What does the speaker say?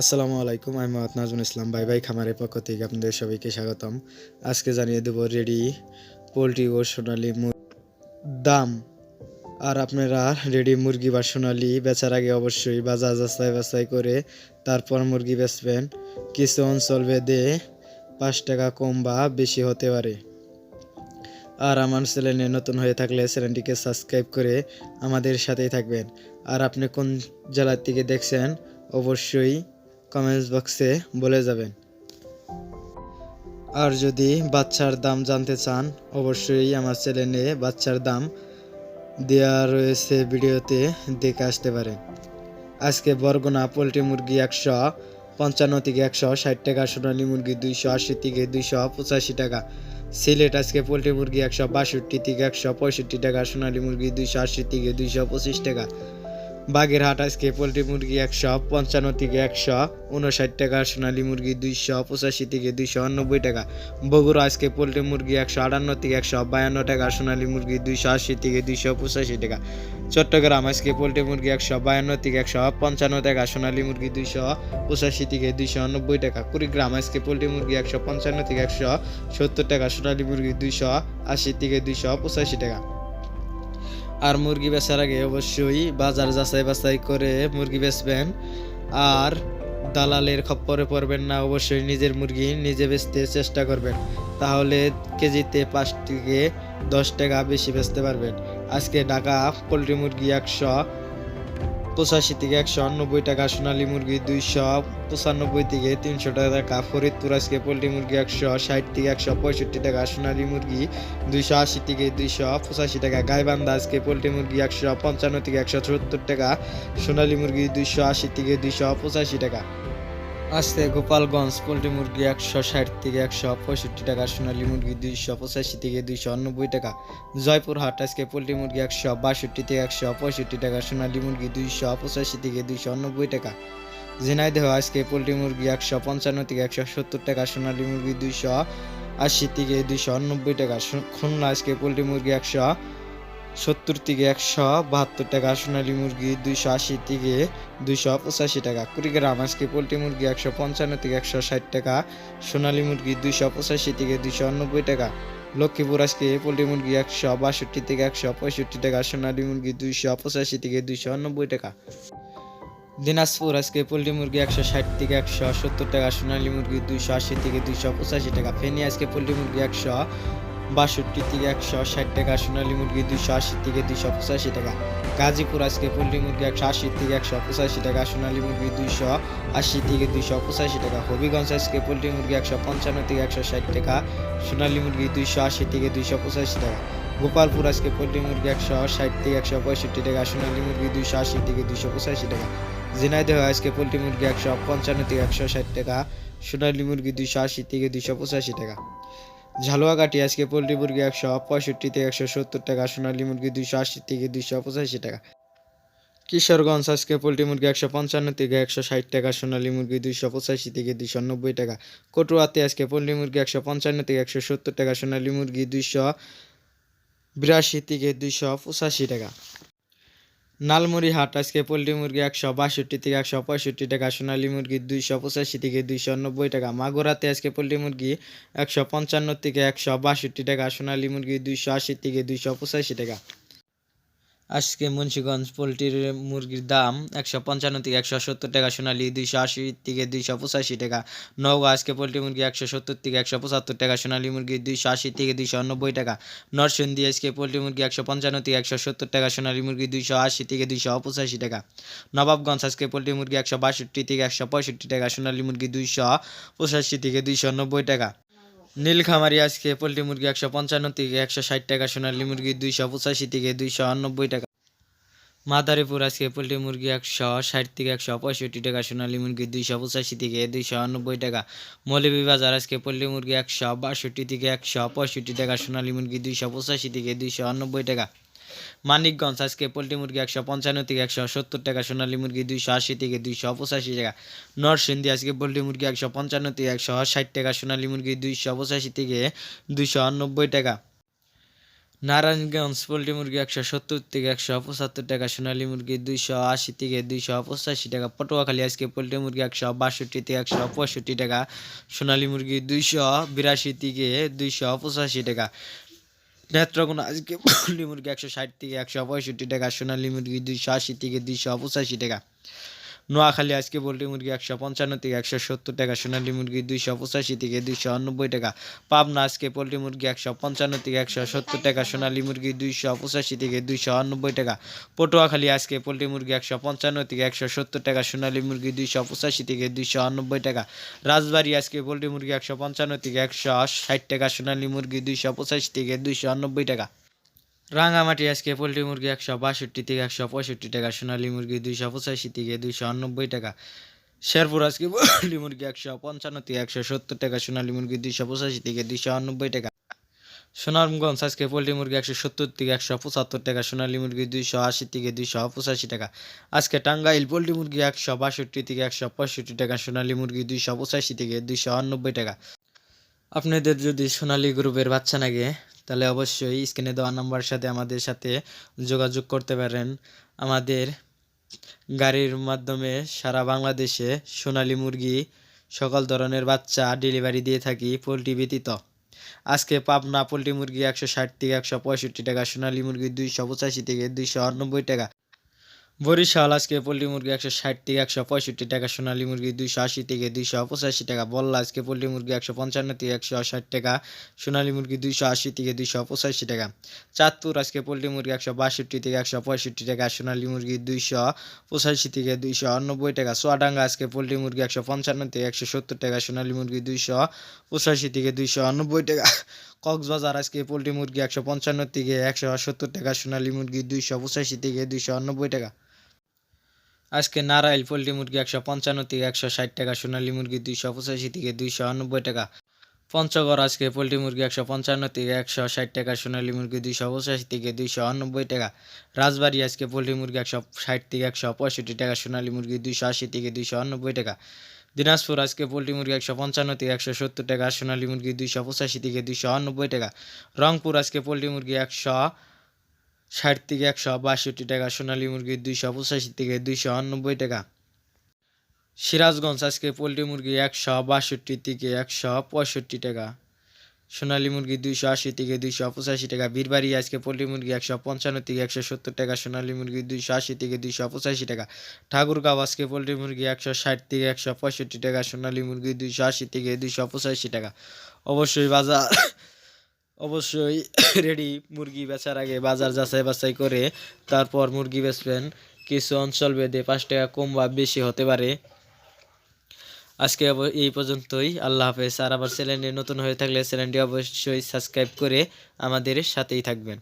আসসালামু আলাইকুম, আমি মোহাম্মদ নাজমুল ইসলাম ভাই ভাই খামারের পক্ষ থেকে আপনাদের সবাইকে স্বাগতম। আজকে জানিয়ে দেব রেডি পোলট্রি ও সোনালি দাম। আর আপনারা রেডি মুরগি বা সোনালি বেচার আগে অবশ্যই বাজার যাচাই বাছাই করে তারপর মুরগি বেচবেন। কিছু অঞ্চল ভেদে পাঁচ টাকা কম বা বেশি হতে পারে। আর আমার চ্যানেলে নতুন হয়ে থাকলে চ্যানেলটিকে সাবস্ক্রাইব করে আমাদের সাথেই থাকবেন। আর আপনি কোন জেলার থেকে দেখছেন, অবশ্যই কমেন্টস বক্সে বলে যাবেন। আর যদি বাচ্চার দাম জানতে চান, অবশ্যই আমার চ্যানেলে বাচ্চার দাম দেওয়া রয়েছে ভিডিওতে দেখে আসতে পারেন। আজকে বরগুনা পোলট্রি মুরগি একশো পঞ্চান্ন থেকে একশো ষাট টাকা, সোনালী মুরগি দুইশো আশি থেকে দুইশো পঁচাশি টাকা, সিলেট আজকে পোলট্রি মুরগি একশো বাষট্টি থেকে একশো পঁয়ষট্টি টাকা, সোনালী মুরগি দুইশো আশি থেকে দুইশো পঁচিশ টাকা বাগেরহাট আজকে পোলট্রি মুরগি একশো, পঞ্চান্ন থেকে একশো উনষাট টাকা, সোনালী মুরগি দুইশো, পঁচাশি থেকে দুইশো নব্বই টাকা। বগুড়া আজকে পোলট্রি মুরগি একশো আটান্ন থেকে একশো বায়ান্ন টাকা, সোনালী মুরগি দুইশো আশি থেকে দুইশো পঁচাশি টাকা। চট্টগ্রাম আজকে পোলট্রি মুরগি একশো বায়ান্ন থেকে একশো পঞ্চান্ন টাকা, সোনালী মুরগি দুইশো পঁচাশি থেকে দুইশো নব্বই টাকা। কুড়িগ্রাম আজকে পোলট্রি মুরগি একশো পঞ্চান্ন থেকে একশো সত্তর টাকা, সোনালী মুরগি দুইশো আশি থেকে দুইশো পঁচাশি টাকা। আর মুরগি বেচার আগে অবশ্যই বাজার যাচাই বাছাই করে মুরগি বেচবেন। আর দালালের খপ্পরে পড়বেন না, অবশ্যই নিজের মুরগি নিজে বেচতে চেষ্টা করবেন। তাহলে কেজিতে পাঁচ থেকে দশ টাকা বেশি বেচতে পারবেন। আজকে ঢাকা পোলট্রি মুরগি একশো, পঁচাশি থেকে একশো নব্বই টাকা সোনালী মুরগি দুইশো পঁচানব্বই থেকে তিনশো টাকা ফরিদপুর আজকে পোলট্রি মুরগি একশো ষাট থেকে একশো পঁয়ষট্টি টাকা, সোনালী মুরগি দুইশো আশি থেকে দুইশো পঁচাশি টাকা গাইবান্ধা আজকে পোলট্রি মুরগি একশো পঞ্চান্ন থেকে একশো সত্তর টাকা, সোনালী মুরগি দুইশো আশি থেকে দুইশো পঁচাশি টাকা। আজকে গোপালগঞ্জ পোলট্রি মুরগি একশো ষাট থেকে একশো পঁয়ষট্টি টাকা, সোনালী মুরগি দুইশো পঁচাশি থেকে দুইশো নব্বই টাকা। জয়পুরহাট আজকে পোলট্রি মুরগি একশো বাষট্টি থেকে একশো পঁয়ষট্টি টাকা, সোনালী মুরগি দুইশো পঁচাশি থেকে দুইশো নব্বই টাকা। ঝিনাইদহ আজকে পোলট্রি মুরগি একশো পঞ্চান্ন থেকে একশো সত্তর টাকা, সোনালী মুরগি দুইশো আশি থেকে দুইশো নব্বই টাকা খুলনা আজকে পোলট্রি মুরগি একশো সত্তর থেকে একশো বাহাত্তর টাকা, সোনালী মুরগি দুইশো আশি থেকে দুইশো পঁচাশি টাকা। কুড়িগ্রাম আজকে পোলট্রি মুরগি একশো পঞ্চান্ন থেকে একশো ষাট টাকা, সোনালী মুরগি দুইশো পঁচাশি থেকে দুইশো নব্বই টাকা। লক্ষ্মীপুর আজকে পোলট্রি মুরগি একশো বাষট্টি থেকে একশো পঁয়ষট্টি টাকা, সোনালী মুরগি দুইশো পঁচাশি থেকে দুইশো নব্বই টাকা। দিনাজপুর আজকে পোলট্রি মুরগি একশো ষাট থেকে একশো সত্তর টাকা, সোনালী মুরগি দুইশো আশি থেকে দুইশো পঁচাশি টাকা, ফেনী আজকে পোলট্রি মুরগি একশো বাষট্টি থেকে একশো ষাট টাকা, সোনালী মুরগি দুইশো আশি থেকে দুইশো পঁচাশি টাকা, গাজীপুর আজকে পোলট্রি মুরগি একশো আশি থেকে একশো পঁচাশি টাকা, সোনালী মুরগি দুইশো আশি থেকে দুইশো পঁচাশি টাকা, হবিগঞ্জ আজকে পোলট্রি মুরগি একশো পঞ্চান্ন থেকে একশো ষাট টাকা, সোনালী মুরগি দুইশো আশি থেকে দুইশো পঁচাশি টাকা, গোপালপুর আজকে পোলট্রি মুরগি একশো ষাট থেকে একশো পঁয়ষট্টি টাকা, সোনালী মুরগি দুইশো আশি থেকে দুইশো পঁচাশি টাকা ঝিনাইদহ আজকে পোলট্রি মুরগি একশো পঞ্চান্ন থেকে একশো ষাট টাকা, সোনালী মুরগি দুইশো আশি থেকে দুইশো পঁচাশি টাকা। ঝালুয়াঘাটি আজকে পোলট্রি মুরগি একশো পঁয়ষট্টি থেকে একশো সত্তর টাকা, সোনালী মুরগি দুইশো আশি থেকে দুইশো পঁচাশি টাকা। কিশোরগঞ্জ আজকে পোলট্রি মুরগি একশো পঞ্চান্ন থেকে একশো ষাট টাকা, সোনালী মুরগি দুইশো পঁচাশি থেকে দুইশো নব্বই টাকা। কটুয়াতে আজকে পোলট্রি মুরগি একশো পঞ্চান্ন থেকে একশো সত্তর টাকা, সোনালী মুরগি দুইশো বিরাশি থেকে দুইশো পঁচাশি টাকা। নালমুড়ি হাট, আজকে পোলট্রি মুরগি একশো বাষট্টি থেকে একশো পঁয়ষট্টি টাকা, সোনালী মুরগি দুইশো পঁচাশি থেকে দুইশো নব্বই টাকা, মাগুরাতে আজকে পোলট্রি মুরগি একশো পঞ্চান্ন থেকে একশো বাষট্টি টাকা, সোনালী মুরগি দুইশো আশি থেকে দুইশো পঁচাশি টাকা। আজকে মুন্সিগঞ্জ পোলট্রির মুরগির দাম একশো পঞ্চান্ন থেকে একশো সত্তর টাকা, সোনালী দুইশো আশি থেকে দুইশো পঁচাশি টাকা। নওগাঁ আজকে পোলট্রি মুরগি একশো সত্তর থেকে একশো পঁচাত্তর টাকা, সোনালী মুরগি দুইশো আশি থেকে দুইশো নব্বই টাকা। নরসিংদী আজকে পোলট্রি মুরগি একশো পঞ্চান্ন থেকে একশো সত্তর টাকা, সোনালী মুরগি দুইশো আশি থেকে দুইশো পঁচাশি টাকা। নবাবগঞ্জ আজকে পোলট্রি মুরগি একশো বাষট্টি থেকে একশো পঁয়ষট্টি টাকা, সোনালী মুরগি দুইশো পঁচাশি থেকে দুইশো নব্বই টাকা। নীলখামারি আজকে পোলট্রি মুরগি একশো পঞ্চান্ন থেকে একশো ষাট টাকা সোনালী মুরগি দুইশো পঁচাশি থেকে দুইশো আনব্বই টাকা। মাদারীপুর আজকে পোলট্রি মুরগি একশো ষাট থেকে একশো পঁয়ষট্টি টাকা সোনালী মুরগি দুইশো পঁচাশি থেকে দুইশো আনব্বই টাকা। মৌলভীবাজার আজকে পোলট্রি মুরগি একশো বাষট্টি থেকে একশো পঁয়ষট্টি টাকা সোনালী মুরগি দুইশো পঁচাশি থেকে দুইশো আনব্বই টাকা। মানিকগঞ্জ আজকে পোলট্রি মুরগি একশো পঞ্চান্ন থেকে একশো সত্তর টাকা, সোনালী মুরগি দুইশো আশি থেকে দুইশো পঁচাশি টাকা, নরসিংদী আজকে পোলট্রি মুরগি একশো পঞ্চান্ন থেকে একশো ষাট টাকা, সোনালী মুরগি দুইশো পঁচাশি থেকে দুইশো নব্বই টাকা। নারায়ণগঞ্জ পোলট্রি মুরগি একশো সত্তর থেকে একশো পঁচাত্তর টাকা, সোনালী মুরগি দুইশো আশি থেকে দুইশো পঁচাশি টাকা, পটুয়াখালী আজকে পোলট্রি মুরগি একশো বাষট্টি থেকে একশো পঁয়ষট্টি টাকা, সোনালী মুরগি দুইশো বিরাশি থেকে দুইশো পঁচাশি টাকা। নেত্রকোনা আজকে মুরগি একশো ষাট থেকে একশো পঁয়ষট্টি টাকা, সোনালী মুরগি দুইশো আশি থেকে দুইশো পঁচাশি টাকা। নোয়াখালী আজকে পোলট্রি মুরগি একশো পঞ্চান্ন থেকে একশো সত্তর টাকা, সোনালী মুরগি দুইশো পঁচাশি থেকে দুইশো নব্বই টাকা, পাবনা আজকে পোলট্রি মুরগি একশো পঞ্চান্ন থেকে একশো সত্তর টাকা, সোনালী মুরগি দুইশো পঁচাশি থেকে দুইশো নব্বই টাকা, পটুয়াখালী আজকে পোলট্রি মুরগি একশো পঞ্চান্ন থেকে একশো সত্তর টাকা, সোনালী মুরগি দুইশো পঁচাশি থেকে দুইশো নব্বই টাকা, রাজবাড়ি আজকে পোলট্রি মুরগি একশো পঞ্চান্ন থেকে একশো ষাট টাকা, সোনালী মুরগি দুইশো পঁচাশি থেকে দুইশো নব্বই টাকা। রাঙামাটি আজকে পোলট্রি মুরগি একশো বাষট্টি থেকে একশো পঁয়ষট্টি টাকা, সোনালী মুরগি দুইশো পঁচাশি থেকে দুইশো নব্বই টাকা, শেরপুর আজকে পোলট্রি মুরগি একশো পঞ্চান্ন থেকে একশো সত্তর টাকা, সোনালী মুরগি দুইশো পঁচাশি থেকে দুইশো নব্বই টাকা। সুনামগঞ্জ আজকে পোলট্রি মুরগি একশো সত্তর থেকে একশো পঁচাত্তর টাকা, সোনালী মুরগি দুইশো আশি থেকে দুইশো পঁচাশি টাকা। আজকে টাঙ্গাইল পোলট্রি মুরগি একশো বাষট্টি থেকে একশো পঁয়ষট্টি টাকা, সোনালী মুরগি দুইশো পঁচাশি থেকে দুইশো নব্বই টাকা। আপনাদের যদি সোনালী গ্রুপের বাচ্চা লাগে তাহলে অবশ্যই স্ক্রিনে দেওয়া নাম্বার সাথে আমাদের সাথে যোগাযোগ করতে পারেন। আমাদের গাড়ির মাধ্যমে সারা বাংলাদেশে সোনালী মুরগি সকল ধরনের বাচ্চা ডেলিভারি দিয়ে থাকি পোলট্রি ব্যতীত। আজকে পাবনা পোলট্রি মুরগি একশো ষাট থেকে একশো পঁয়ষট্টি টাকা, সোনালী মুরগি দুইশো পঁচাশি থেকে দুইশো নব্বই টাকা। বরিশাল আজকে পোলট্রি মুরগি একশো ষাট থেকে একশো পঁয়ষট্টি টাকা, সোনালী মুরগি দুইশো আশি থেকে দুইশো পঁচাশি টাকা, বল্লা আজকে পোলট্রি মুরগি একশো পঞ্চান্ন থেকে একশো ষাট টাকা, সোনালী মুরগি দুইশো আশি থেকে দুইশো পঁচাশি টাকা। চাঁদপুর আজকে পোলট্রি মুরগি একশো বাষট্টি থেকে একশো পঁয়ষট্টি টাকা, সোনালী মুরগি দুইশো পঁচাশি থেকে দুইশো নব্বই টাকা। সোয়াডাঙ্গা আজকে পোলট্রি মুরগি একশো পঞ্চান্ন থেকে একশো সত্তর টাকা, সোনালী মুরগি দুইশো পঁচাশি থেকে দুইশো নব্বই টাকা। কক্সবাজার আজকে পোলট্রি মুরগি একশো পঞ্চান্ন থেকে একশো সত্তর টাকা, সোনালী মুরগি দুইশো পঁচাশি থেকে দুইশো নব্বই টাকা। আজকে নারাইল পোলট্রি মুরগি একশো পঞ্চান্ন থেকে একশো ষাট টাকা, সোনালী মুরগি দুইশো পঁচাশি থেকে দুইশো নব্বই টাকা। পঞ্চগড় আজকে পোলট্রি মুরগি একশো পঞ্চান্ন থেকে একশো ষাট টাকা, সোনালী মুরগি দুইশো পঁচাশি থেকে দুইশো নব্বই টাকা। রাজবাড়ি আজকে পোলট্রি মুরগি একশো ষাট থেকে একশো পঁয়ষট্টি টাকা, সোনালী মুরগি দুইশো আশি থেকে দুইশো নব্বই টাকা। দিনাজপুর আজকে পোলট্রি মুরগি একশো পঞ্চান্ন থেকে একশো সত্তর টাকা, সোনালী মুরগি দুইশো পঁচাশি থেকে দুইশো নব্বই টাকা। রংপুর আজকে পোলট্রি মুরগি একশো ষাট থেকে একশো, বাষট্টি টাকা, সোনালী মুরগি দুইশো, পঁচাশি থেকে দুইশো নব্বই টাকা। সিরাজগঞ্জ, আজকে পোলট্রি মুরগি একশো, বাষট্টি থেকে একশো পঁয়ষট্টি টাকা। সোনালী মুরগি দুইশো আশি থেকে দুইশো পঁচাশি টাকা। বীরবাড়ি, আজকে পোলট্রি মুরগি একশো পঞ্চান্ন থেকে একশো সত্তর টাকা। সোনালী মুরগি দুইশো আশি থেকে দুইশো পঁচাশি টাকা। ঠাকুরগাঁও, আজকে পোলট্রি মুরগি একশো ষাট থেকে একশো পঁয়ষট্টি টাকা। সোনালী মুরগি দুইশো আশি থেকে দুইশো পঁচাশি টাকা। অবশ্যই বাজার অবশ্যই রেডি মুরগি বেচার আগে বাজার যাচাই বাছাই করে তারপর মুরগি বেচবেন। কিছু অঞ্চল বেঁধে পাঁচ টাকা কম বা বেশি হতে পারে। আজকে এই পর্যন্তই। আল্লাহ হাফেজ। আর আবার চ্যানেলে নতুন হয়ে থাকলে চ্যানেলটি অবশ্যই সাবস্ক্রাইব করে আমাদের সাথেই থাকবেন।